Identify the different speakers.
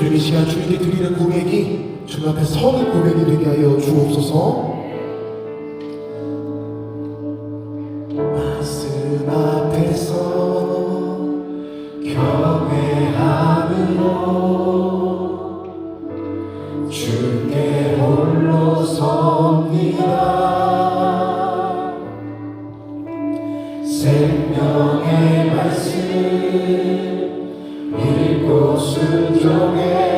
Speaker 1: 주님 이 시간 주님께 드리는 고백이 주님 앞에 서는 고백이 되게 하여 주옵소서. 주께 홀로 섭니다 순종해